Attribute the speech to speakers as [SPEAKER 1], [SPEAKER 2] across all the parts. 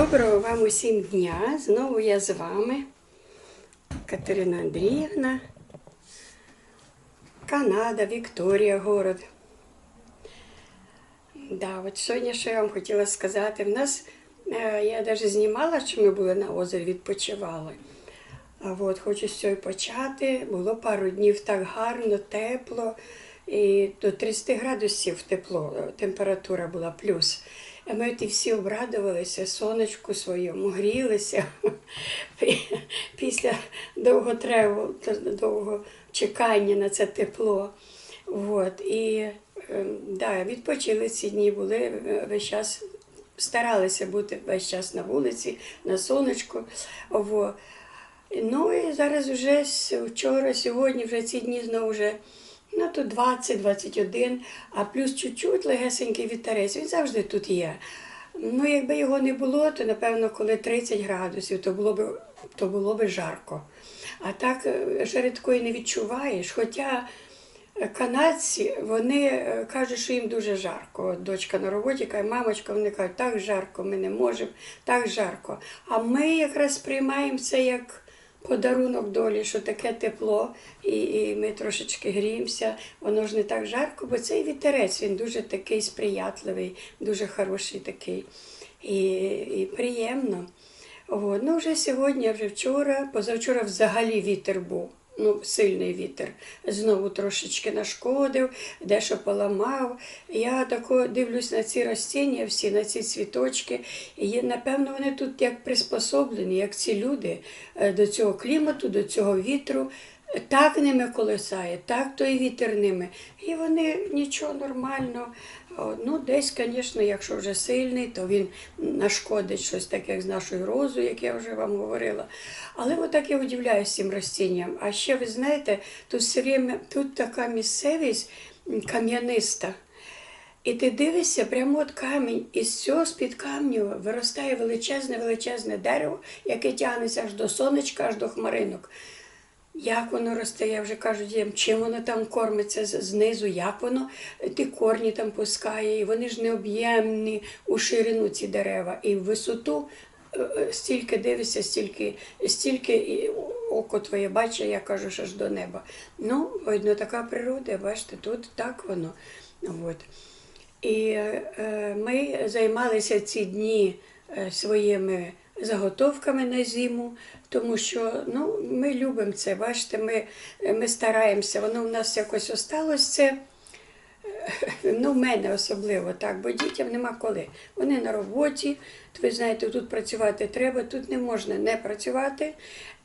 [SPEAKER 1] Доброго вам усім дня. Знову я з вами, Катерина Андріївна, Канада, Вікторія, город. Да, от сьогодні що я вам хотіла сказати. В нас, е, я навіть знімала, що ми були на озері, відпочивали. От хочу з цього почати. Було пару днів так гарно, тепло. І до 30 градусів тепло, температура була плюс. А ми всі обрадувалися сонечку своєму, грілися після довготреву, довго чекання на це тепло. От. І е, да, відпочили ці дні, були е, весь час, старалися бути весь час на вулиці, на сонечку. Во. Ну і зараз вже вчора, сьогодні, вже ці дні знову вже ну, тут 20-21, а плюс чуть-чуть легесенький вітерець. Він завжди тут є. Ну, якби його не було, то напевно, коли 30 градусів, то було б, то було б жарко. А так е, жари такої не відчуваєш. Хоча е, канадці вони е, кажуть, що їм дуже жарко. Дочка на роботі каже, мамочка, вони кажуть, так жарко, ми не можемо, так жарко. А ми якраз сприймаємо це як подарунок долі, що таке тепло, і, і ми трошечки гріємося. Воно ж не так жарко, бо цей вітерець він дуже такий сприятливий, дуже хороший такий і, і приємно. От. Ну, вже сьогодні, вже вчора, позавчора взагалі вітер був. Ну, сильний вітер. Знову трошечки нашкодив, дещо поламав. Я тако дивлюсь на ці ростіння, всі на ці цвіточки. І напевно, вони тут як приспособлені, як ці люди е, до цього клімату, до цього вітру. Так ними колесає, так той вітер ними. І вони нічого нормально. Ну, десь, звісно, якщо вже сильний, то він нашкодить щось таке, як з нашою розою, як я вже вам говорила. Але отак я удивляюся цим ростінням. А ще ви знаєте, тут все время, тут така місцевість кам'яниста. І ти дивишся, прямо от камінь, і з цього з-під камню виростає величезне, величезне дерево, яке тягнеться аж до сонечка, аж до хмаринок. Як воно росте, я вже кажу дітям, чим воно там кормиться знизу, як воно е, ті корні там пускає, і вони ж необ'ємні у ширину ці дерева, і в висоту е, е, стільки дивишся, стільки, стільки і око твоє бачить, я кажу, що ж до неба. Ну, видно, така природа, бачите, тут так воно. От. І е, ми займалися ці дні своїми заготовками на зиму, тому що ну, ми любимо це. Бачите, ми, ми стараємося, воно в нас якось осталось це. Ну, в мене особливо так, бо дітям нема коли. Вони на роботі, то ви знаєте, тут працювати треба, тут не можна не працювати.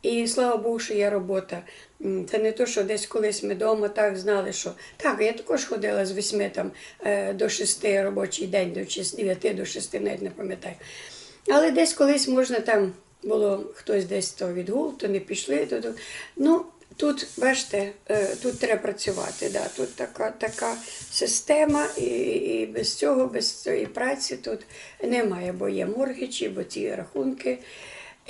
[SPEAKER 1] І слава Богу, що є робота. Це не то, що десь колись ми вдома так знали, що так, я також ходила з 8 там, е, до 6 робочий день, до 6, 9 до 6, навіть не пам'ятаю. Але десь колись можна там було хтось десь то відгул, то не пішли. То, то. Ну, тут, бачите, е, тут треба працювати. Да. Тут така, така система, і, і без цього, без цієї праці тут немає, бо є моргічі, бо ці рахунки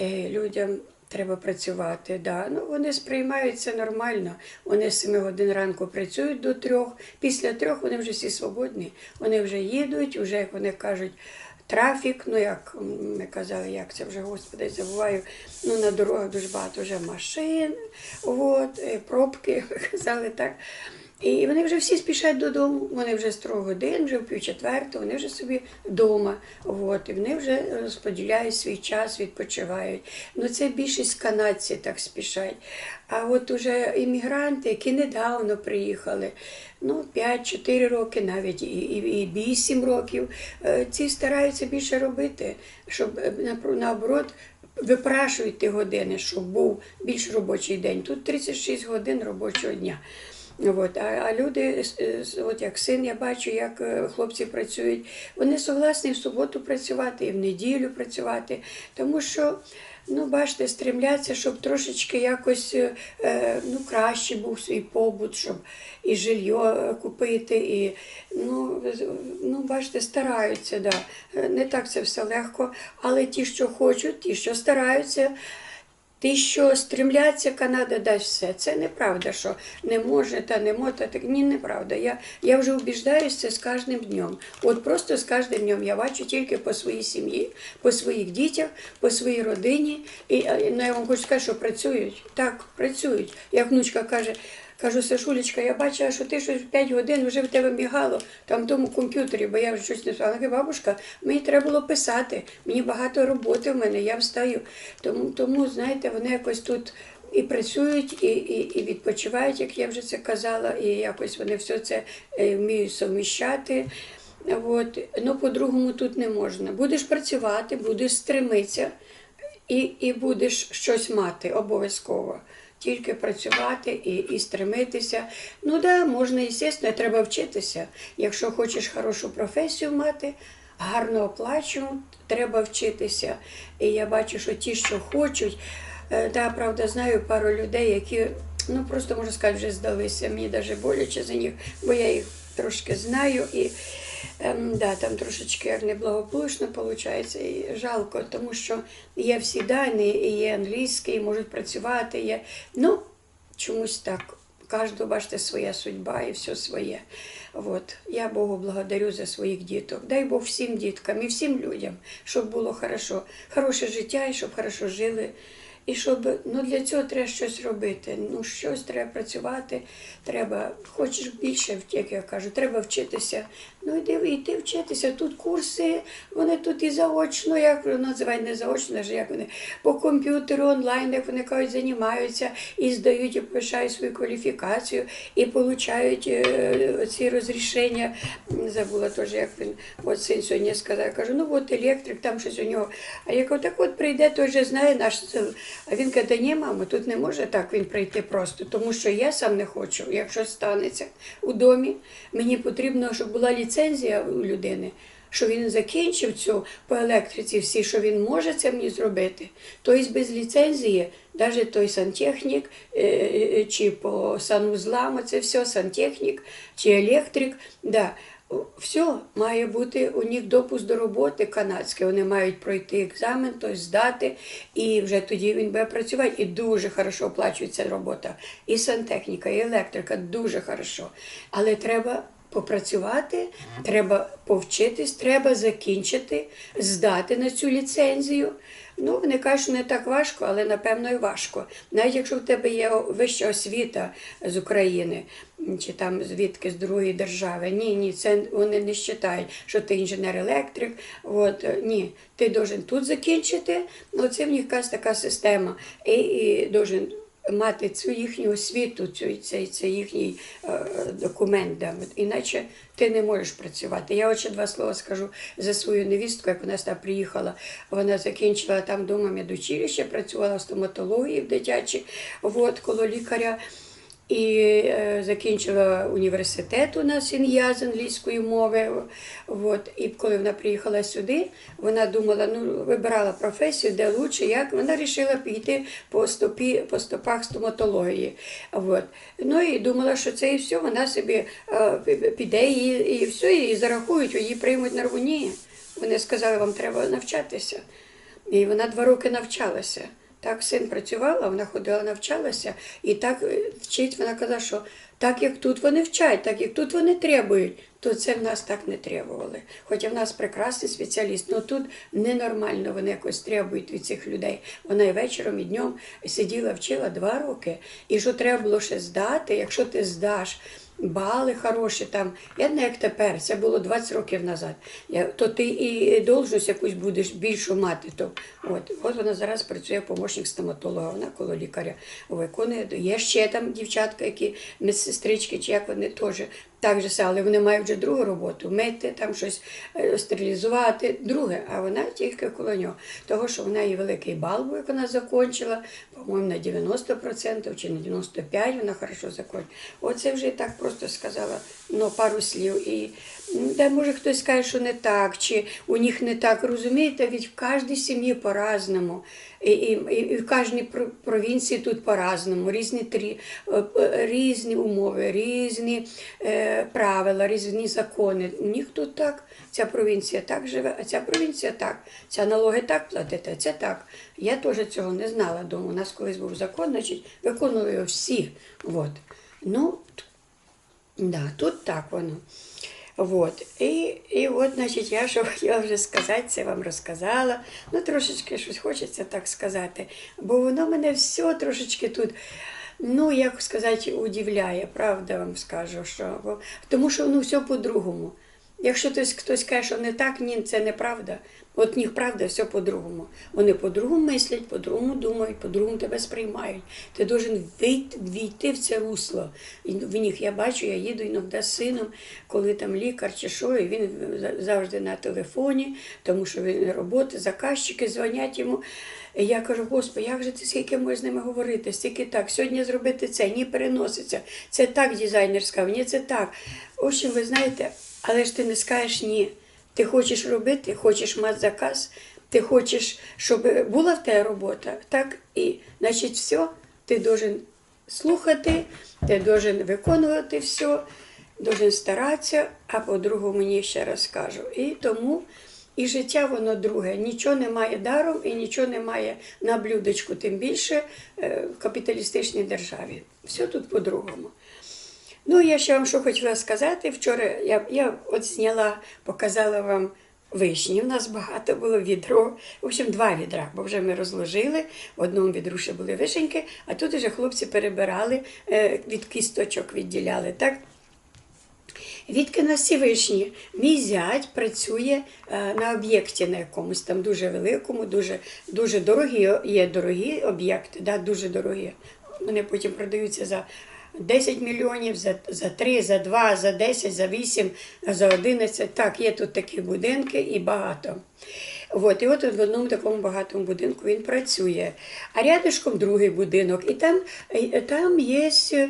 [SPEAKER 1] е, людям. Треба працювати, да. ну, вони сприймаються нормально. Вони з 7 годин ранку працюють до трьох. Після трьох вони вже всі свободні. Вони вже їдуть, вже, як вони кажуть, трафік, ну як ми казали, як це вже, господи, забуваю, ну на дорогах дуже багато вже машин, от, е, пробки, казали так. І вони вже всі спішать додому, вони вже з трьох годин, вже в пів четвертого, вони вже собі вдома. От, і вони вже розподіляють свій час, відпочивають. Ну це більшість канадців так спішать. А от уже іммігранти, які недавно приїхали, ну 5-4 роки, навіть і, і, і 8 років, е, ці стараються більше робити, щоб е, наоборот. Випрашують ті години, щоб був більш робочий день. Тут 36 годин робочого дня. От, а, а люди, от як син, я бачу, як е, хлопці працюють, вони согласні в суботу працювати і в неділю працювати, тому що, ну, бачите, стремляться, щоб трошечки якось е, е, ну, краще був свій побут, щоб і жилье купити, і ну, ну, бачите, стараються, да. Не так це все легко, але ті, що хочуть, ті, що стараються, Ти що стрімляться, Канада дасть все. Це неправда, що не може та не може. та Так ні, неправда. Я, я вже убіждаюся з кожним днем. От просто з кожним днем я бачу тільки по своїй сім'ї, по своїх дітях, по своїй родині. І е, ну, я вам хочу сказати, що працюють. Так, працюють. Як внучка каже. Кажу, Сашулечка, я бачила, що ти щось 5 годин вже в тебе мігало там в тому комп'ютері, бо я вже щось не каже, бабушка, мені треба було писати. Мені багато роботи в мене, я встаю. Тому, тому знаєте, вони якось тут і працюють, і, і, і відпочивають, як я вже це казала, і якось вони все це е, вміють совміщати. От. Ну, по-другому тут не можна. Будеш працювати, будеш стремитися і, і будеш щось мати обов'язково. Тільки працювати і, і стремитися. Ну да, можна, звісно, треба вчитися. Якщо хочеш хорошу професію мати, гарно оплачувану, треба вчитися. І я бачу, що ті, що хочуть, е, да, правда, знаю пару людей, які, ну просто можна сказати, вже здалися. Мені навіть боляче за них, бо я їх трошки знаю. І ем, да, там трошечки неблагополучно виходить, і жалко, тому що є всі дані, і є англійський, і можуть працювати. Є, ну, чомусь так. Кожного, бачите, своя судьба і все своє. От. Я Богу благодарю за своїх діток. Дай Бог всім діткам і всім людям, щоб було хорошо. Хороше життя і щоб хорошо жили. І щоб ну для цього треба щось робити. Ну, щось треба працювати, треба, хочеш більше, як я кажу, треба вчитися. Ну йди, йти вчитися. Тут курси, вони тут і заочно, як називають не заочно, ж як вони по комп'ютеру онлайн, як вони кажуть, займаються і здають і повишають свою кваліфікацію, і получають е, ці розрішення. Забула теж, як він от син сьогодні сказав. Кажу, ну от електрик, там щось у нього. А я кажу, так от прийде, той же знає наш. А він каже, «Та ні, мамо, тут не може так він прийти просто, тому що я сам не хочу. Якщо станеться у домі, мені потрібно, щоб була ліцензія у людини. Що він закінчив цю по електриці, всі, що він може це мені зробити. Тобто без ліцензії, навіть той сантехнік, е, е, чи по санузлам, це все сантехнік, чи електрик. Да. Все має бути у них допуск до роботи канадський. Вони мають пройти екзамен, тобто здати, і вже тоді він буде працювати. І дуже хорошо оплачується робота. І сантехніка, і електрика дуже хорошо. Але треба попрацювати, треба повчитись, треба закінчити, здати на цю ліцензію. Ну, вони кажуть, що не так важко, але напевно і важко. Навіть якщо в тебе є вища освіта з України чи там звідки з другої держави. Ні, ні, це вони не вважають, що ти інженер-електрик. От, е, ні, ти должен тут закінчити. Ну, це в них якась така система. І, і должен мати цю їхню освіту, цю, цей, цей їхній е, документ. Да. Іначе ти не можеш працювати. Я ще два слова скажу за свою невістку, як вона сюди приїхала. Вона закінчила там вдома медучилище, працювала в стоматології в дитячій, от, коло лікаря. І е, закінчила університет у нас ім'я з англійської мови. От. І коли вона приїхала сюди, вона думала, ну вибирала професію, де лучше, як вона вирішила піти по стопі, по стопах стоматології. От. Ну і думала, що це і все, вона собі е, піде і, і все, і зарахують, її приймуть на рвоні. Вони сказали, вам треба навчатися. І вона два роки навчалася. Так син працювала, вона ходила, навчалася, і так е, вчить, вона казала, що так як тут вони вчать, так як тут вони требують, то це в нас так не требували. Хоча в нас прекрасний спеціаліст, але тут ненормально вони якось требують від цих людей. Вона і вечором, і днем сиділа, вчила два роки. І що треба було ще здати, якщо ти здаш. Бали хороші там. Я не як тепер, це було 20 років назад. Я, то ти і должність якусь будеш більшу мати. То, от, от вона зараз працює помощник стоматолога, вона коло лікаря виконує. Є ще там дівчатка, які медсестрички, чи як вони теж так же але вони мають вже другу роботу, мити, там щось е, стерилізувати, друге, а вона тільки коло нього. Того, що в неї великий бал, був, як вона закінчила, по-моєму, на 90% чи на 95% вона хорошо закінчила. Оце вже так просто сказала ну, пару слів. І де може хтось скаже, що не так, чи у них не так. Розумієте, від в кожній сім'ї по-разному. І, і, і в кожній провінції тут по-разному, різні, е, е, різні умови, різні е, правила, різні закони. У них тут так, ця провінція так живе, а ця провінція так. Ця налоги так платить, а ця так. Я теж цього не знала. Думаю, у нас колись був закон, значить, виконували його всі. От. Ну, да, тут так воно. Вот. І, і от, значить, я що хотіла вже сказати, це вам розказала. Ну, трошечки щось хочеться так сказати. Бо воно мене все трошечки тут, ну, як сказати, удивляє, правда вам скажу. Що, тому що ну, все по-другому. Якщо хтось, хтось каже, що не так, ні, це неправда. От них правда все по-другому. Вони по-другому мислять, по-другому думають, по-другому тебе сприймають. Ти должен війти в це русло. І в них я бачу, я їду іноді з сином, коли там лікар чи що, і він завжди на телефоні, тому що він роботи, заказчики дзвонять йому. І я кажу, Господи, як же ти скільки можеш з ними говорити? Стільки так, сьогодні зробити це, ні переноситься. Це так дизайнер сказав, ні, це так. В общем, ви знаєте, але ж ти не скажеш ні. Ти хочеш робити, хочеш мати заказ, ти хочеш, щоб була в тебе робота, так? І, значить, все, ти должен слухати, ти должен виконувати все, должен старатися, а по-другому мені ще раз кажу. І тому і життя воно друге. Нічого немає даром і нічого немає на блюдечку, тим більше е, в капіталістичній державі. Все тут по-другому. Ну, я ще вам що хотіла сказати. Вчора я, я от зняла, показала вам вишні. У нас багато було відро. В общем, два відра, бо вже ми розложили. В одному відру ще були вишеньки, а тут вже хлопці перебирали, е, від кісточок відділяли. так? Відки на всі вишні. Мій зять працює е, на об'єкті на якомусь там дуже великому, дуже, дуже дорогі є дорогі об'єкти, да, дуже дорогі. Вони потім продаються за 10 мільйонів, за, за 3, за 2, за 10, за 8, за 11. Так, є тут такі будинки і багато. От, і от в одному такому багатому будинку він працює. А рядышком другий будинок, і там, е, там є е,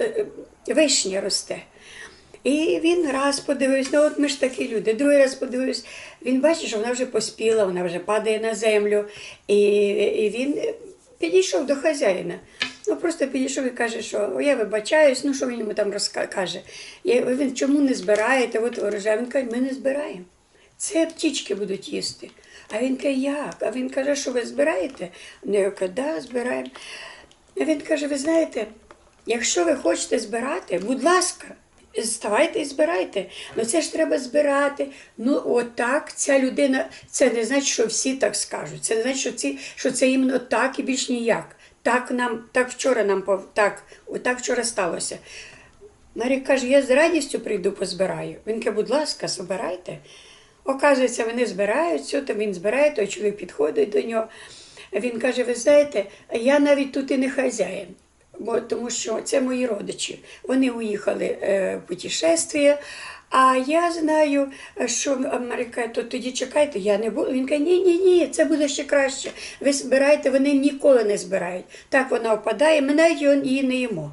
[SPEAKER 1] е, вишня росте. І він раз подивився, ну от ми ж такі люди, другий раз подивився, він бачить, що вона вже поспіла, вона вже падає на землю. І, і він підійшов до хазяїна. Ну просто підійшов і каже, що «О, я вибачаюсь, ну що він йому там розкаже. Він чому не збираєте? От урожай. Він каже, ми не збираємо. Це птічки будуть їсти. А він каже, як? А він каже, що ви збираєте? Ну, Я кажу, да, збираємо. А він каже, ви знаєте, якщо ви хочете збирати, будь ласка, ставайте і збирайте. Ну це ж треба збирати. Ну, отак ця людина, це не значить, що всі так скажуть. Це не значить, що, ці, що це іменно так і більш ніяк. Так нам, так вчора нам так, отак вчора сталося. Марік каже, я з радістю прийду позбираю. Він каже, будь ласка, збирайте. Оказується, вони збирають, все, то він збирає, той чоловік підходить до нього. Він каже: ви знаєте, я навіть тут і не хазяїн, бо тому що це мої родичі. Вони уїхали е, в путешествие, а я знаю, що Америка, то тоді чекайте, я не буду. Він каже, ні, ні, ні, це буде ще краще. Ви збираєте, вони ніколи не збирають. Так вона впадає, ми навіть її не їмо.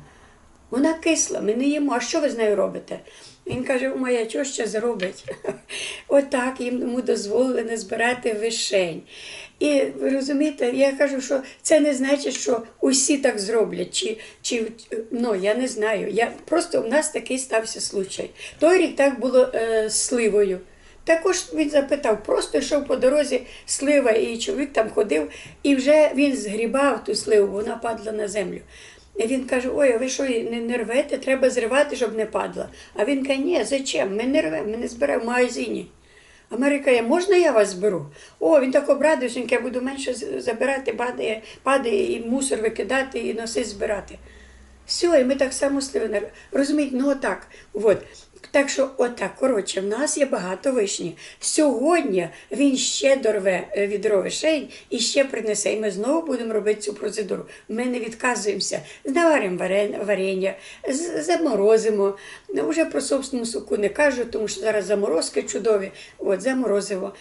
[SPEAKER 1] Вона кисла, ми не їмо. А що ви з нею робите? Він каже, моя теща зробить. Отак йому дозволили не збирати вишень. І розумієте, я кажу, що це не значить, що усі так зроблять. Чи, чи, ну, я не знаю. Я, просто у нас такий стався случай. Той рік так було е, сливою. Також він запитав, просто йшов по дорозі слива, і чоловік там ходив, і вже він згрібав ту сливу, вона падала на землю. І він каже: Ой, а ви що не, не рвете? Треба зривати, щоб не падла. А він каже, ні, зачем? Ми не рвемо, ми не збираємо в магазині. Америка можна я вас зберу? О, він так обрадився, я буду менше забирати, падає, падає і мусор викидати, і носи збирати. Все, і ми так само сливи розумієте, ну отак. От. Так що, отак, коротше, в нас є багато вишні. Сьогодні він ще дорве е, відро вишень і ще принесе. І ми знову будемо робити цю процедуру. Ми не відказуємося, наваримо варення, заморозимо. Ну, Вже про собственну суку не кажу, тому що зараз заморозки чудові. От, заморозимо.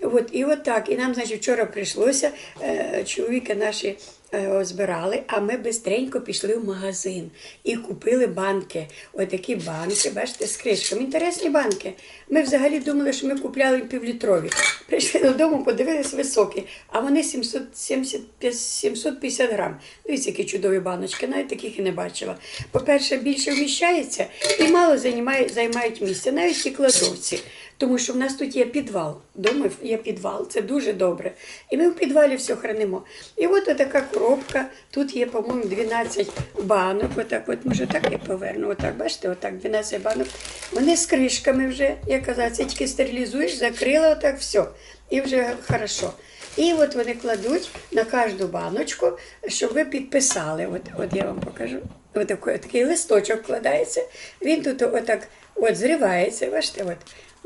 [SPEAKER 1] От, і от так. І нам, значить, вчора прийшлося, е, чоловіки наші е, збирали, а ми бистренько пішли в магазин і купили банки. Отакі банки, бачите, з кришками. Інтересні банки. Ми взагалі думали, що ми купляли півлітрові. Прийшли додому, подивились високі, а вони 770, 750 грам. Дивіться, які чудові баночки, навіть таких і не бачила. По-перше, більше вміщається і мало займає, займають місця, навіть ті кладовці. Тому що в нас тут є підвал. Дома є підвал, це дуже добре. І ми в підвалі все хранимо. І от така коробка. Тут є, по-моєму, 12 банок. Отак, от може так я поверну. Отак, бачите, отак, 12 банок. Вони з кришками вже, як казати, це тільки стерилізуєш, закрила, отак все. І вже хорошо. І от вони кладуть на кожну баночку, щоб ви підписали. От, от я вам покажу. От такий, листочок вкладається. Він тут отак от зривається. Бачите, от.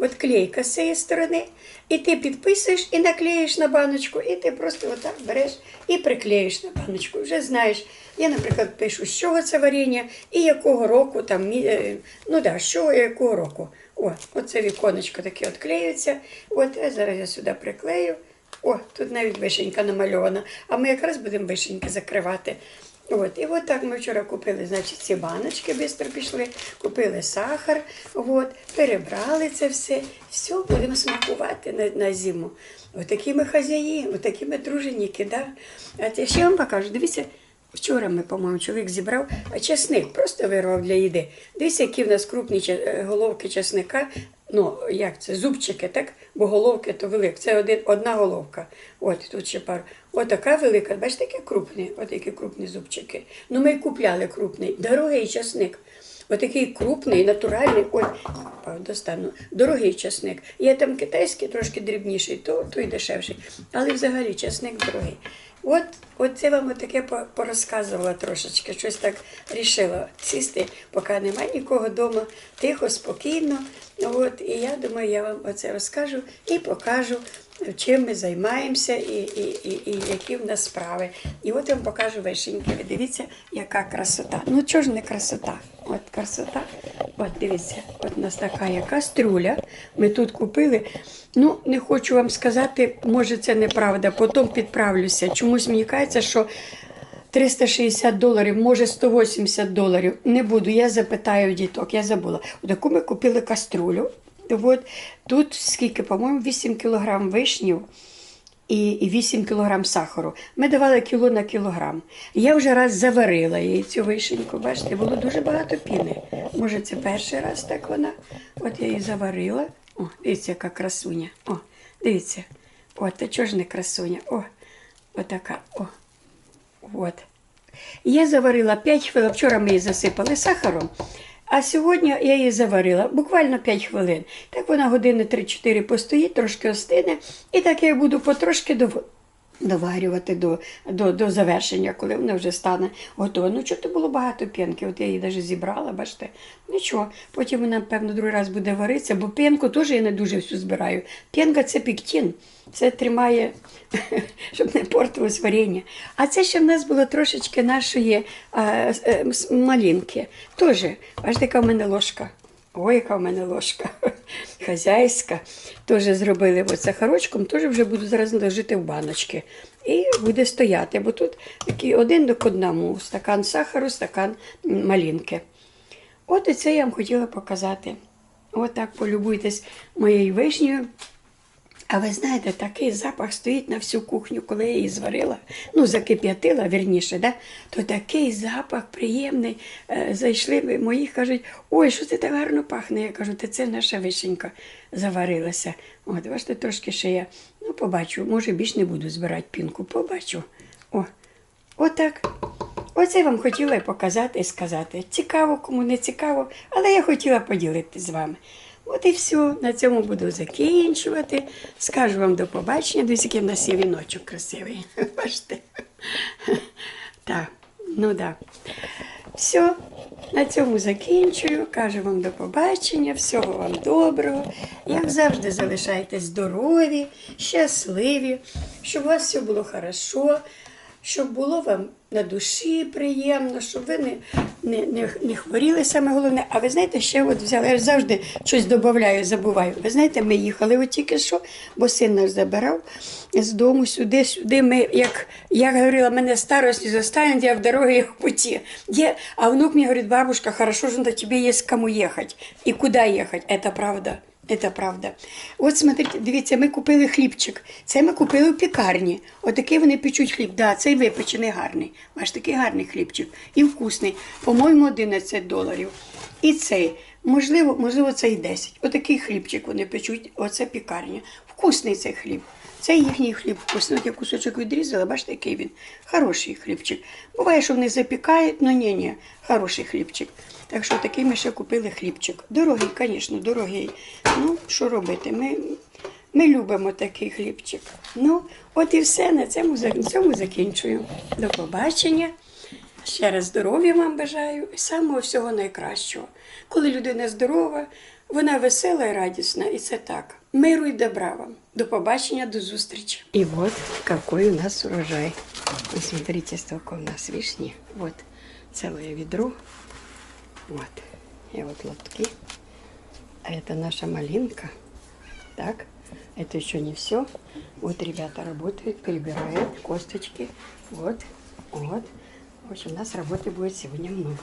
[SPEAKER 1] От клейка з цієї сторони, і ти підписуєш і наклеїш на баночку, і ти просто отак береш і приклеїш на баночку. Вже знаєш. Я, наприклад, пишу, з чого це варення і якого року там, е, ну да, чого і якого року. О, оце віконечко таке от клеюється. От а зараз я сюди приклею. О, тут навіть вишенька намальована. А ми якраз будемо вишеньки закривати. От, і от так ми вчора купили, значить, ці баночки швидко пішли, купили сахар, от, перебрали це все. Все, будемо смакувати на, на зиму. Отакі ми хазяї, отакі ми труженіки, да? А це ще вам покажу, дивіться, вчора ми, по-моєму, чоловік зібрав, чесник просто вирвав для їди. Дивіться, які в нас крупні е, головки чесника. Ну, як це, зубчики, так? Бо головки то великі. Це один, одна головка. От тут ще пару. Отака велика, бачите, які крупні, от які крупні зубчики. Ну, ми купляли крупний, дорогий часник. Отакий крупний, натуральний, ой, достану, дорогий часник. Є там китайський, трошки дрібніший, то, то й дешевший. Але взагалі часник дорогий. От, от це вам таке порозказувала трошечки, щось так рішила сісти, поки немає нікого вдома, тихо, спокійно. От, і я думаю, я вам оце розкажу і покажу, чим ми займаємося і, і, і, і які в нас справи. І от я вам покажу вишеньки. Ви дивіться, яка красота. Ну чого ж не красота? От красота. От дивіться, от у нас така є кастрюля. Ми тут купили. Ну, не хочу вам сказати, може це неправда, потім підправлюся. Чомусь мені кажеться, що 360 доларів, може 180 доларів. Не буду, я запитаю діток, я забула. Таку ми купили каструлю. От, тут скільки, по-моєму, 8 кілограм вишнів і, і 8 кілограм сахару. Ми давали кіло на кілограм. Я вже раз заварила її цю вишеньку, бачите, було дуже багато піни. Може, це перший раз так вона. От я її заварила. О, дивіться, яка красуня. О, дивіться. От, та чого ж не красуня? О, отака. О. От. Я заварила 5 хвилин. Вчора ми її засипали сахаром, а сьогодні я її заварила буквально 5 хвилин. Так вона години 3-4 постоїть, трошки остине, і так я буду потрошки дов... доварювати до, до, до завершення, коли вона вже стане готова. Ну, чого то було багато п'янки, от я її навіть зібрала, бачите. Нічого. Потім вона, певно, другий раз буде варитися, бо п'янку теж я не дуже всю збираю. П'янка це піктін. Це тримає, щоб не портилось варення. А це ще в нас було трошечки нашої а, е, с- малинки. Теж, бачите, яка в мене ложка. Ой, яка в мене ложка хазяйська. Теж зробили от сахарочком, теж вже буду зараз лежити в баночки. І буде стояти, бо тут такий один до одному стакан сахару, стакан малінки. От і це я вам хотіла показати. Отак полюбуйтесь моєю вишнею. А ви знаєте, такий запах стоїть на всю кухню, коли я її зварила, ну, закип'ятила, вірніше, да? то такий запах приємний. Е, Зайшли мої, кажуть, ой, що це так гарно пахне. Я кажу, та це наша вишенька заварилася. От, бачите, трошки ще я ну, побачу, може більш не буду збирати пінку, побачу. О, отак. Оце вам хотіла показати і сказати. Цікаво, кому не цікаво, але я хотіла поділитися з вами. От і все, на цьому буду закінчувати. Скажу вам до побачення. Дивіться, який в нас є віночок красивий. Бачите? Так, ну так. Все, на цьому закінчую. Кажу вам до побачення, всього вам доброго. Як завжди, залишайтесь здорові, щасливі, щоб у вас все було хорошо. щоб було вам на душі приємно, щоб ви не, не, не, не хворіли саме головне. А ви знаєте, ще от взяла, я завжди щось додаю, забуваю. Ви знаєте, ми їхали от тільки що, бо син наш забирав з дому сюди, сюди. Ми, як я говорила, мене старость не застанет, я в дороге и в пути. Я, а внук мне говорит, бабушка, хорошо же да тебе есть к кому ехать. И куда ехать? Это правда. Це правда. От смотрите, дивіться, ми купили хлібчик. Це ми купили в пікарні. Отакий вони печуть хліб. Да, цей випечений гарний. Ваш такий гарний хлібчик. І вкусний. По-моєму, 11 доларів. І цей. Можливо, можливо, це і 10. Отакий хлібчик вони печуть. Оце пікарня. Вкусний цей хліб. Це їхній хліб вкусний. От я кусочок відрізала, бачите, який він. Хороший хлібчик. Буває, що вони запікають, але ні, ні, хороший хлібчик. Так що такий ми ще купили хлібчик. Дорогий, звісно, дорогий. Ну, що робити? Ми, ми любимо такий хлібчик. Ну, от і все. На цьому, цьому закінчую. До побачення. Ще раз здоров'я вам бажаю і самого всього найкращого. Коли людина здорова, вона весела і радісна, і це так. Миру і добра вам. До побачення, до зустрічі. І от який у нас урожай. Смотрите, сколько у нас вишни. Вот целое ведро. Вот. И вот лотки. А это наша малинка. Так, это еще не все. Вот ребята работают, перебирают косточки. Вот, вот. В общем, у нас работы будет сегодня много.